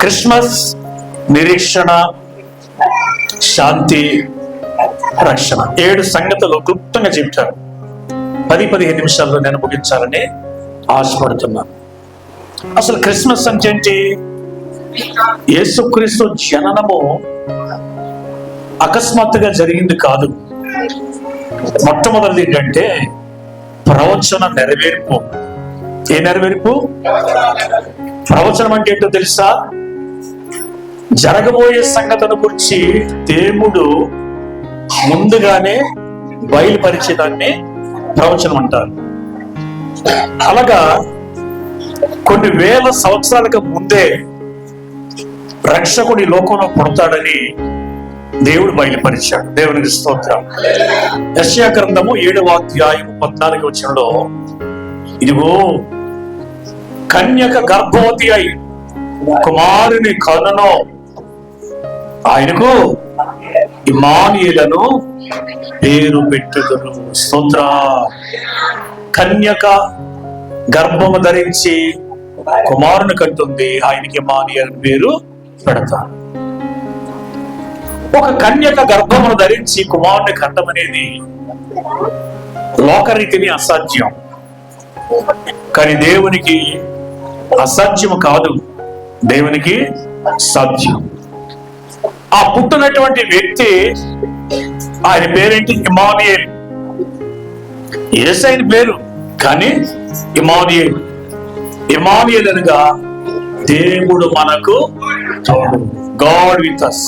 Christmas నిరీక్షణ శాంతి రక్షణ. ఏడు సంగతులు క్లుప్తంగా చెప్తారు పది పదిహేను నిమిషాల్లో నేను ముగించాలని ఆశపడుతున్నాను అసలు క్రిస్మస్ అంటే ఏంటి? యేసుక్రీస్తు జననము అకస్మాత్తుగా జరిగింది కాదు. మొట్టమొదటిది ఏంటంటే ప్రవచన నెరవేర్పు. ఏ నెరవేర్పు? ప్రవచనం అంటే ఏంటో తెలుసా? జరగబోయే సంగతుల గురించి దేవుడు ముందుగానే బయలుపరిచేదాన్ని ప్రవచనం అంటారు. అలాగా కొన్ని వేల సంవత్సరాలకు ముందే రక్షకుడి లోకంలో పుడతాడని దేవుడు బయలుపరిచాడు. దేవునికి స్తోత్రం. యశ్యా గ్రంథము ఏడవ అధ్యాయం పద్నాలుగు వచ్చినలో ఇదిగో కన్యక గర్భవతి అయి కుమారుని కనునో ఆయనకు ఇమానియులను పేరు పెట్టుదురు. స్తోత్ర కన్యక గర్భము ధరించి కుమారుని కంటుంది. ఆయనకి ఇమానియల్ పేరు పెడతారు. ఒక కన్యక గర్భమును ధరించి కుమారుని కంటం అనేది లోకరీతిని అసాధ్యం. కానీ దేవునికి అసాధ్యము కాదు. దేవునికి సాధ్యం. ఆ పుట్టినటువంటి వ్యక్తి ఆయన పేరేంటి? ఇమానియల్. ఏసైన పేరు కానీ ఇమానియల్. ఇమానియల్ అనగా దేవుడు మనకు తోడు. గాడ్ విత్ అస్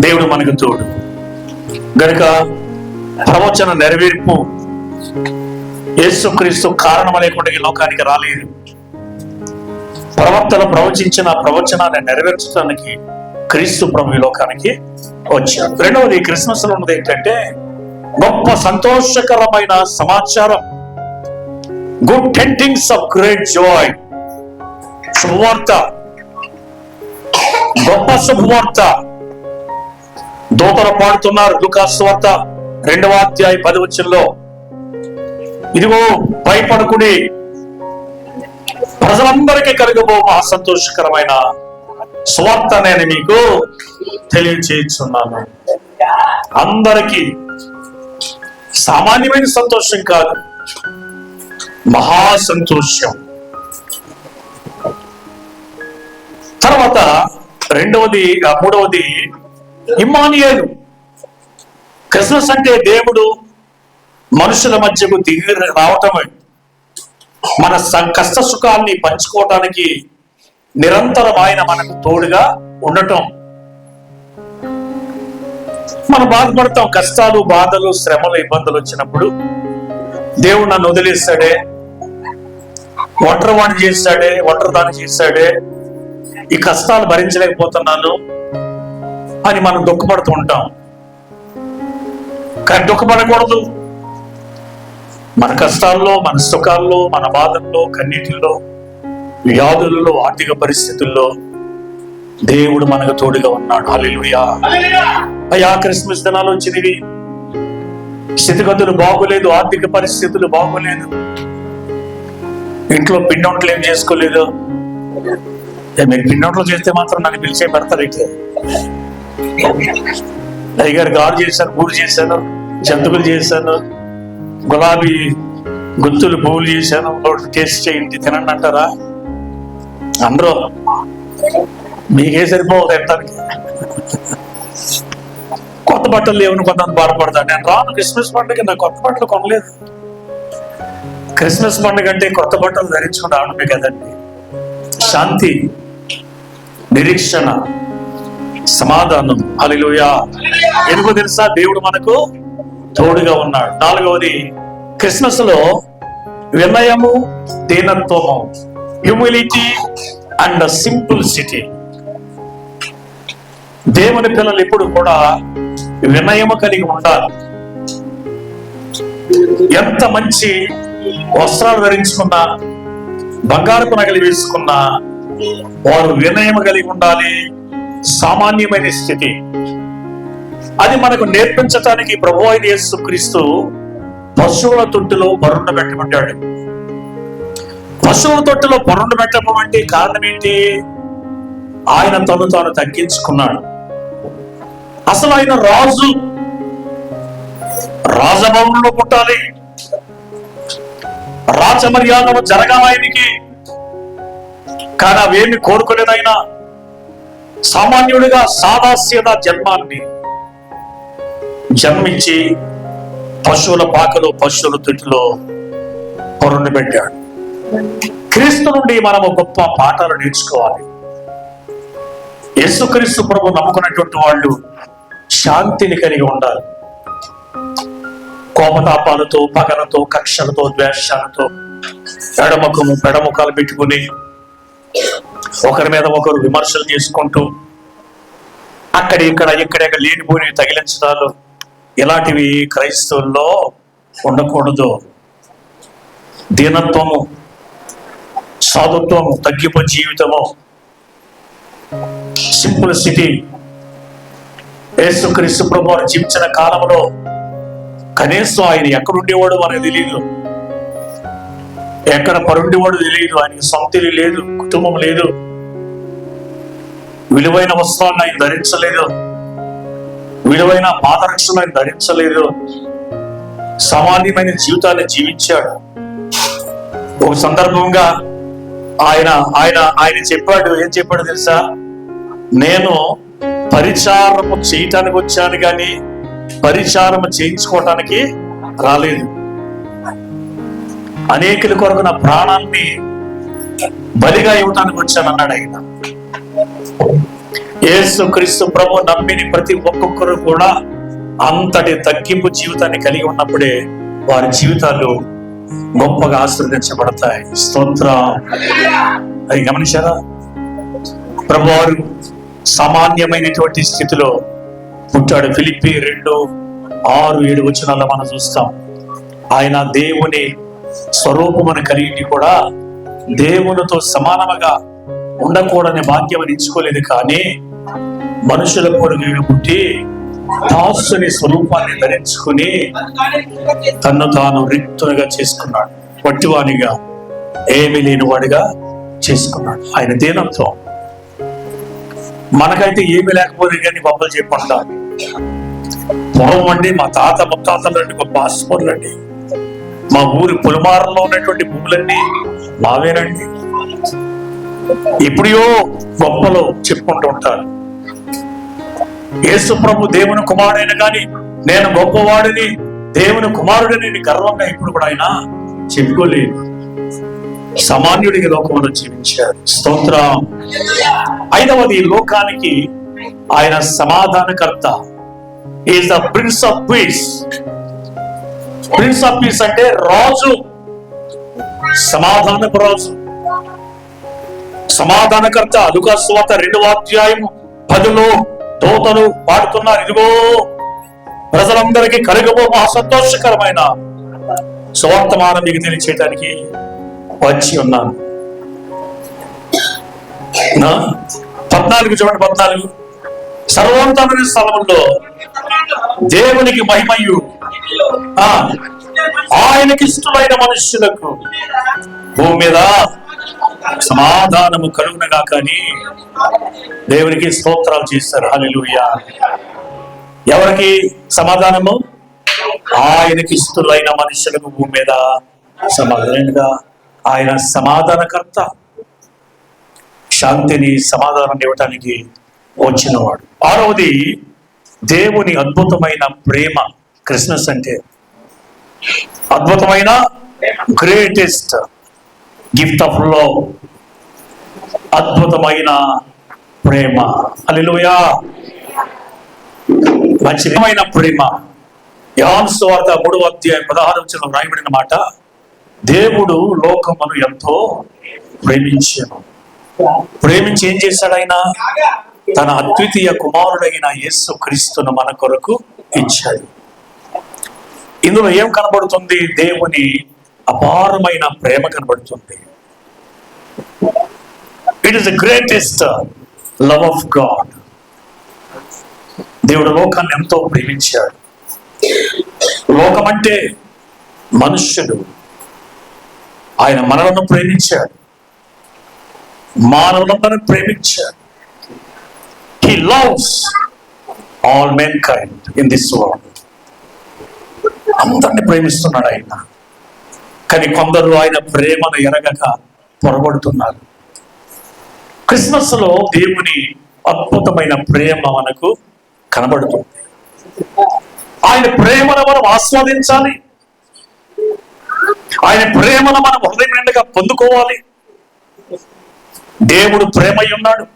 దేవుడు మనకు తోడు. గనుక ప్రవచన నెరవేర్పు యేసుక్రీస్తు కారణం లేకుండా ఈ లోకానికి రాలేదు. ప్రవక్తలు ప్రవచించిన ప్రవచనాన్ని నెరవేర్చడానికి క్రీస్తు ప్రభు ఈ లోకానికి వచ్చాడు. రెండవది క్రిస్మస్లో ఉన్నది ఏంటంటే గొప్ప సంతోషకరమైన సమాచారం. Good tidings of great joy శుభవార్త. గొప్ప శుభవార్త. దూతలు పాడుతున్నారు. లుకాసు వార్త రెండవ అధ్యాయ పది వచ్చంలో ఇదిగో భయపడకుడి ప్రజలందరికీ కలుగబో మహా సంతోషకరమైన స్వార్థ నేను మీకు తెలియచేస్తున్నాను. అందరికీ సామాన్యమైన సంతోషం కాదు మహా సంతోషం తర్వాత రెండవది మూడవది ఇమానియలు క్రిస్మస్ అంటే దేవుడు మనుషుల మధ్యకు దిగి రావటమే. మన కష్ట సుఖాన్ని పంచుకోవటానికి నిరంతరం ఆయన మనకు తోడుగా ఉండటం. మనం బాధపడతాం కష్టాలు బాధలు శ్రమలు ఇబ్బందులు వచ్చినప్పుడు. దేవుడు నన్ను వదిలేస్తాడే ఒంటరి వాణి చేస్తాడే ఒంటరి దాన్ని చేస్తాడే ఈ కష్టాలు భరించలేకపోతున్నాను అని మనం దుఃఖపడుతూ ఉంటాం. కానీ దుఃఖపడకూడదు. మన కష్టాల్లో మన సుఖాల్లో మన బాధల్లో కన్నీటిల్లో వ్యాధులలో ఆర్థిక పరిస్థితుల్లో దేవుడు మనకు తోడుగా ఉన్నాడు. హల్లెలూయా. అయ్యా క్రిస్మస్ దినాలు వచ్చినవి స్థితిగతులు బాగోలేదు ఆర్థిక పరిస్థితులు బాగోలేదు. ఇంట్లో పిండి వంటలు ఏం చేసుకోలేదు. మీరు పిండి వంటలు చేస్తే మాత్రం నన్ను పిలిచే పెడతారు ఇట్లా. అయ్యగారు గారు చేశాను పూలు చేశాను జంతువులు చేశాను గులాబీ గుత్తులు పువ్వులు చేశాను టేస్ట్ చేయండి. తినండి అంటారా అందరూ మీకే సరిపోవు తినడానికి కొత్త బట్టలు లేవని కొంతమంది బాధపడతాను నేను రాను క్రిస్మస్ పండుగ నాకు కొత్త బట్టలు కొనలేదు. క్రిస్మస్ పండుగ అంటే కొత్త బట్టలు ధరించుకుని రావడమే కదండి. శాంతి నిరీక్షణ సమాధానం. అలిలోయా ఎందుకు తెలుసా? దేవుడు మనకు తోడుగా ఉన్నాడు. నాలుగవది క్రిస్మస్లో వినయము దీనత్వము. హ్యూమిలిటీ అండ్ సింపుల్ సిటీ దేవుని పిల్లలు ఎప్పుడు కూడా వినయము కలిగి ఉండాలి. ఎంత మంచి వస్త్రాలు ధరించుకున్నా బంగారపు నగలు వేసుకున్నా వారు వినయము కలిగి ఉండాలి. సామాన్యమైన స్థితి. అది మనకు నేర్పించటానికి ప్రభు అయిన యేసుక్రీస్తు పశువుల తొట్టిలో బరుండ పెట్టమంటాడు. పశువుల తొట్టిలో బరుండ పెట్టమంటే కారణం ఏంటి? ఆయన తను తాను తగ్గించుకున్నాడు. అసలు ఆయన రాజు. రాజభవనంలో పుట్టాలి. రాజమర్యాదలు జరగాలి ఆయనకి. కానీ అవేమి కోరుకోలేదు ఆయన. సామాన్యుడిగా సాదాస్యత జన్మాన్ని. జన్మించి పశువుల పాకలో పశువుల తొట్టిలో పొరుండి పెట్టాడు. క్రీస్తు నుండి మనము గొప్ప పాఠాలు నేర్చుకోవాలి. యేసుక్రీస్తు ప్రభు నమ్ముకున్నటువంటి వాళ్ళు శాంతిని కలిగి ఉండాలి. కోపతాపాలతో పగలతో కక్షలతో ద్వేషాలతో ఎడముఖము పెడముఖాలు పెట్టుకుని ఒకరి మీద ఒకరు విమర్శలు చేసుకుంటూ అక్కడ ఇక్కడ ఇక్కడ ఇక్కడ లేనిపోయి తగిలించడాలు ఇలాంటివి క్రైస్తవుల్లో ఉండకూడదు? దీనత్వము సాధుత్వము తగ్గిపో జీవితము సింపుల్ స్థితి యేసుక్రీస్తు ప్రభు జీవించిన కాలంలో కనీసం ఆయన ఎక్కడుండేవాడు మనకు తెలియదు ఎక్కడ పరుండేవాడు తెలియదు ఆయనకి సొంత లేదు కుటుంబం లేదు. విలువైన వస్త్రాన్ని ఆయన ధరించలేదు. విలువైన పాదరక్షలు ఆయన ధరించలేదు. సామాన్యమైన జీవితాన్ని జీవించాడు. ఒక సందర్భంగా ఆయన ఆయన ఆయన చెప్పాడు ఏం చెప్పాడు తెలుసా? నేను పరిచారము చేయటానికి వచ్చాను కానీ పరిచారము చేయించుకోవటానికి రాలేదు. అనేకుల కొరకు నా ప్రాణాన్ని బలిగా ఇవ్వటానికి వచ్చానన్నాడు ఆయన. యేసు క్రీస్తు ప్రభు నమ్మిని ప్రతి ఒక్కొక్కరు కూడా అంతటి తగ్గింపు జీవితాన్ని కలిగి ఉన్నప్పుడే వారి జీవితాలు గొప్పగా ఆశీర్వదించబడతాయి. స్తోత్ర. అది గమనించారా? ప్రభువారు సామాన్యమైనటువంటి స్థితిలో పుట్టాడు. ఫిలిపి రెండు ఆరు ఏడు వచనాల్లో మనం చూస్తాం. ఆయన దేవుని స్వరూపమును కలిగి కూడా దేవునితో సమానముగా ఉండకూడని భాగ్యం ఎంచుకోలేదు కానీ మనుషుల పొరుగు పుట్టి దాసుని స్వరూపాన్ని ధరించుకుని తన్ను తాను రిక్తునిగా చేసుకున్నాడు. వట్టివానిగా ఏమీ లేనివాడిగా చేసుకున్నాడు. ఆయన దీనత్వం. మనకైతే ఏమీ లేకపోతే కానీ బొమ్మలు చెప్పండి. పొలం అండి మా తాత ముత్తాతలు అండి గొప్ప ఆస్పర్లు అండి మా ఊరి పులిమారంలో ఉన్నటువంటి భూములన్నీ మావేనండి. ఇప్పుడో గొప్పలో చెప్పుకుంటూ ఉంటారు. యేసు ప్రభు దేవుని కుమారుడైన కానీ నేను గొప్పవాడిని దేవుని కుమారుడిని గర్వంగా ఇప్పుడు కూడా ఆయన చెప్పుకోలేదు. సామాన్యుడికి లోకంలో జీవించారు. స్తోత్రం. ఐదవది లోకానికి ఆయన సమాధానకర్త. Is the prince of peace prince of peace అంటే రాజు. సమాధానపు రాజు. సమాధానకర్త అలుకా స్వాత రెండవ అధ్యాయం పదులు దోతలు పాడుతున్నారు ఇదిగో ప్రజలందరికీ కలుగబో సంతోషకరమైన సువర్తమానం మీకు తెలియచేయడానికి వచ్చి ఉన్నాను. పద్నాలుగు చూడండి పద్నాలుగు. సర్వోన్నతమైన స్థలంలో దేవునికి మహిమయు. ఆ, ఆయనకి ఇష్టమైన మనుష్యులకు భూమి మీద సమాధానము కలుగునగా కానీ దేవునికి స్తోత్రాలు చేస్తారు. హలెలుయ ఎవరికి సమాధానము? ఆయనకి ఇష్టలైన మనుషులకు భూమి మీద సమాధానంగా ఆయన సమాధానకర్త. శాంతిని సమాధానం ఇవ్వటానికి వచ్చినవాడు. ఆరవది దేవుని అద్భుతమైన ప్రేమ క్రిస్మస్ అంటే. అద్భుతమైన గ్రేటెస్ట్. గిఫ్ట్ ఆఫ్ లవ్ అద్భుతమైన ప్రేమ. అల్లెలూయా మంచిమైన ప్రేమ. యాన్స్ వార్త మూడవ అధ్యాయం పదహారు వచ్చిన రాయబడిన మాట దేవుడు లోకమును ఎంతో ప్రేమించాను ప్రేమించి ఏం చేశాడు ఆయన? తన అద్వితీయ కుమారుడైన యేసు క్రీస్తును మన కొరకు ఇచ్చాడు. ఇందులో ఏం కనబడుతుంది? దేవుని అపారమైన ప్రేమ కనబడుతుంది. It is the greatest love of God దేవుడు లోకాన్ని ఎంతో ప్రేమించాడు. లోకం అంటే మనుష్యుడు. ఆయన మనలను ప్రేమించాడు. మానవులందరూ ప్రేమించాడు. He loves all mankind in this world అందరిని ప్రేమిస్తున్నాడు ఆయన. కానీ కొందరు ఆయన ప్రేమను ఎరగక పొరబడుతున్నారు. క్రిస్మస్లో దేవుని అద్భుతమైన ప్రేమ మనకు కనబడుతుంది. ఆయన ప్రేమను మనం ఆస్వాదించాలి. ఆయన ప్రేమను మనం హృదయం నిండుగా పొందుకోవాలి. దేవుడు ప్రేమై ఉన్నాడు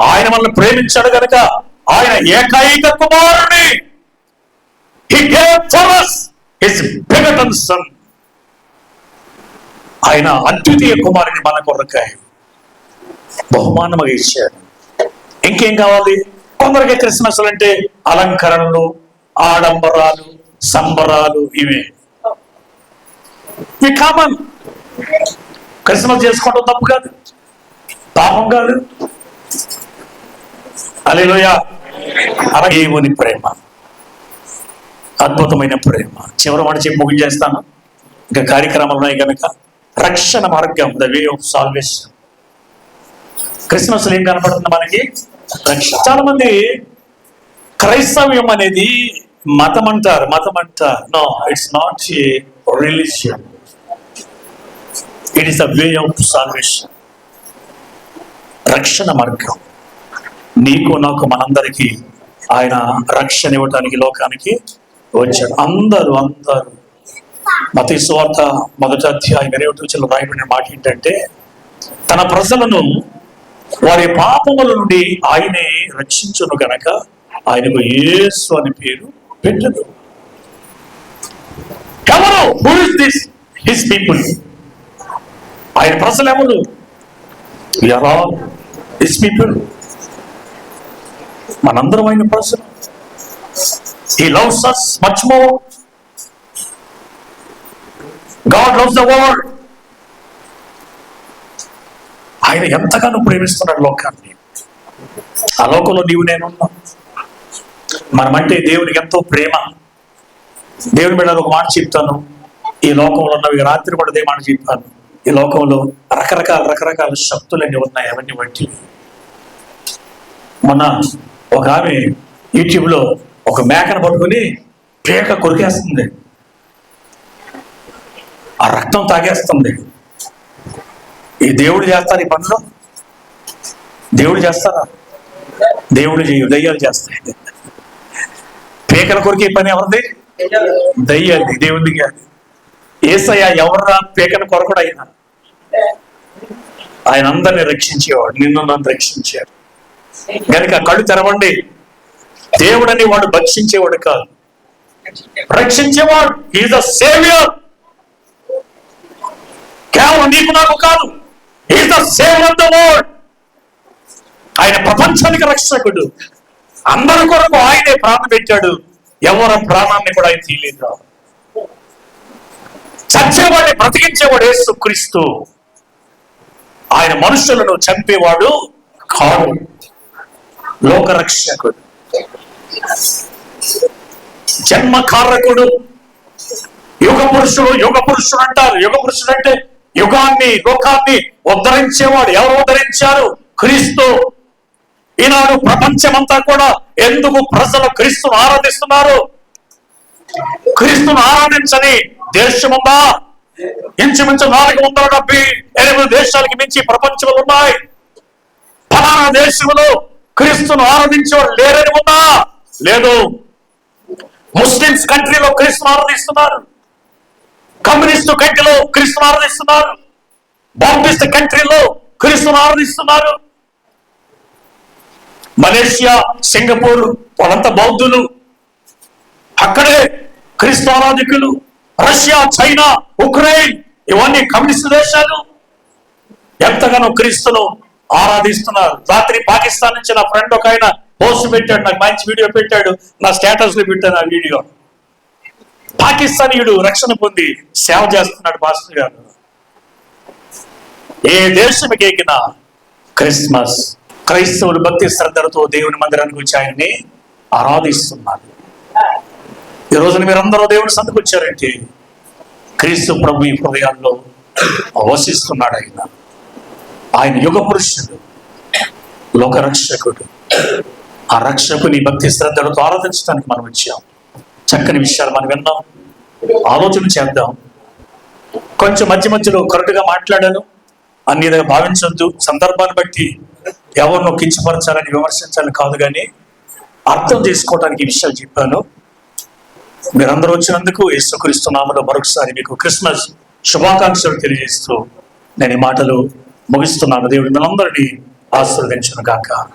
ఆయన మనల్ని ప్రేమించాడు కనుక ఆయన ఏకైక కుమారుని. He gave for us. His begotten son ఆయన అద్వితీయ కుమారుని మన కొరకాయ బహుమానముగా ఇచ్చాడు ఇంకేం కావాలి? కొందరికి క్రిస్మస్ అంటే అలంకరణలు ఆడంబరాలు సంబరాలు ఇవే. ఇవి కామన్. క్రిస్మస్ చేసుకోవడం తప్పు కాదు. పాపం కాదు. అలేలోయ. అలాగే దేవుని ప్రేమ. అద్భుతమైన ప్రేమ. చివరి మాట చెప్పి ముగించేస్తాను. ఇంకా కార్యక్రమాలు ఉన్నాయి కనుక రక్షణ మార్గం the way of salvation Christmas ఏం కనపడుతుంది మనకి? రక్షణ చాలా మంది క్రైస్తవ్యం అనేది మతం అంటారు మతం అంటారు. No it's not a religion it is the way of salvation రక్షణ మార్గం. నీకు నాకు మనందరికీ ఆయన రక్షణ ఇవ్వటానికి లోకానికి వచ్చాడు అందరూ అందరూ. మత స్వార్థ మొదటి అధ్యాయం ఇరవై ఒకటి రాయబడిన మాట ఏంటంటే తన ప్రజలను వారి పాపముల నుండి ఆయనే రక్షించును గనక ఆయనకు యేసు అని పేరు పెట్టదు. ఎవరు who is this his people ఆయన ప్రజలు ఎవరు ఎలా? హిస్ పీపుల్ మనందరం ఆయన ప్రజలు. He loves us much more. God loves the world. ఆయన ఎంతగానో ప్రేమిస్తున్నాడు లోకాన్ని. ఆ లోకంలో నీవు నేనున్నా. మనమంటే దేవునికి ఎంతో ప్రేమ. దేవుని మీద ఒక మాట చెప్తాను. ఈ లోకంలో ఉన్నవి రాత్రి పడదే మాట చెప్పాను. ఈ లోకంలో రకరకాల రకరకాల శక్తులన్నీ ఉన్నాయి అవన్నీ వంటివి. మొన్న ఒక ఆమె యూట్యూబ్లో ఒక మేకను పట్టుకుని పేక కొరికేస్తుంది. ఆ రక్తం తాగేస్తుంది. ఈ దేవుడు చేస్తారు ఈ పనులు? దేవుడు చేస్తారా? దేవుడు చేయు దయ్యాలు చేస్తాయి. పేకల కొరికే పని ఎవరిది? దయ్యాలి దేవుడిది కాదు ఏసయ్య ఎవర్రా పేకను కొరకడు అయినా? ఆయన అందరిని రక్షించేవాడు నిన్ను నన్ను రక్షించాడు. కనుక కళ్ళు తెరవండి. దేవుడని వాడు భక్షించేవాడు కాదు. రక్షించేవాడు. ఈజ్ ద సేవియర్ కేవలం నీకు నాకు కాదు. Is the saviour of the world ఆయన ప్రపంచానికి రక్షకుడు. అందరి కొరకు ఆయనే ప్రాణం పెట్టాడు. ఎవరి ప్రాణాన్ని కూడా ఆయన తీయలేదు చచ్చేవాడిని బ్రతికించేవాడు యేసు క్రీస్తు. ఆయన మనుషులను చంపేవాడు కాడు లోకరక్షకుడు. జన్మకారకుడు. యుగ పురుషుడు యుగ పురుషుడు అంటారు. యుగ పురుషుడు అంటే యుగాన్ని లోకాన్ని ఉద్ధరించేవాడు. ఎవరు ఉద్ధరించారు? క్రీస్తు. ఈనాడు ప్రపంచమంతా కూడా ఎందుకు ప్రజలు క్రీస్తును ఆరాధిస్తున్నారు? క్రీస్తును ఆరాధించని దేశముందా ఇంచుమించు నాలుగు వందల డెబ్బై ఎనిమిది దేశాలకి మించి ప్రపంచంలో ఉన్నాయి. ఫలానా దేశంలో క్రీస్తును ఆరాధించేవాడు లేరని ఉందా? లేదు. ముస్లిమ్స్ కంట్రీలో క్రీస్తును ఆరాధిస్తున్నారు కమ్యూనిస్టు కంట్రీలో క్రీస్తును ఆరాధిస్తున్నారు బాంబిస్ట్ కంట్రీలో క్రీస్తును ఆరాధిస్తున్నారు మలేషియా సింగపూర్ వాళ్ళంతా బౌద్ధులు. అక్కడే క్రీస్తు ఆరాధికులు రష్యా చైనా ఉక్రెయిన్ ఇవన్నీ కమ్యూనిస్ట్ దేశాలు. ఎంతగానో క్రీస్తును ఆరాధిస్తున్నారు. రాత్రి పాకిస్తాన్ నుంచి నా ఫ్రెండ్ ఒక ఆయన పోస్ట్ పెట్టాడు నాకు మంచి వీడియో పెట్టాడు నా స్టేటస్లో పెట్టాను ఆ వీడియో. పాకిస్తానీయుడు రక్షణ పొంది సేవ చేస్తున్నాడు పాస్టర్ గారు. ఏ దేశం కేకిన క్రిస్మస్ క్రైస్తవులు భక్తి శ్రద్ధలతో దేవుని మందిరానికి వచ్చి ఆయన్ని ఆరాధిస్తున్నారు. ఈ రోజున మీరందరూ దేవుని సందుకు వచ్చారంటే క్రీస్తు ప్రభు ఈ హృదయాల్లో వసిస్తున్నాడు ఆయన. ఆయన యుగ పురుషుడు లోకరక్షకుడు. ఆ రక్షకుని భక్తి శ్రద్ధలతో ఆరాధించడానికి మనం వచ్చాం. చక్కని విషయాలు మనం విన్నాం. ఆలోచన చేద్దాం. కొంచెం మధ్య మధ్యలో కరెక్ట్గా మాట్లాడాను. అన్ని విధంగా భావించొద్దు. సందర్భాన్ని బట్టి ఎవరినో కించపరచాలని విమర్శించాలని కాదు కానీ అర్థం చేసుకోవడానికి ఈ విషయాలు చెప్పాను. మీరందరూ వచ్చినందుకు యేసుక్రీస్తు నామలో మరొకసారి మీకు క్రిస్మస్ శుభాకాంక్షలు తెలియజేస్తూ నేను ఈ మాటలు ముగిస్తున్నాను. దేవుడు మనందరినీ ఆశీర్వదించను గాక.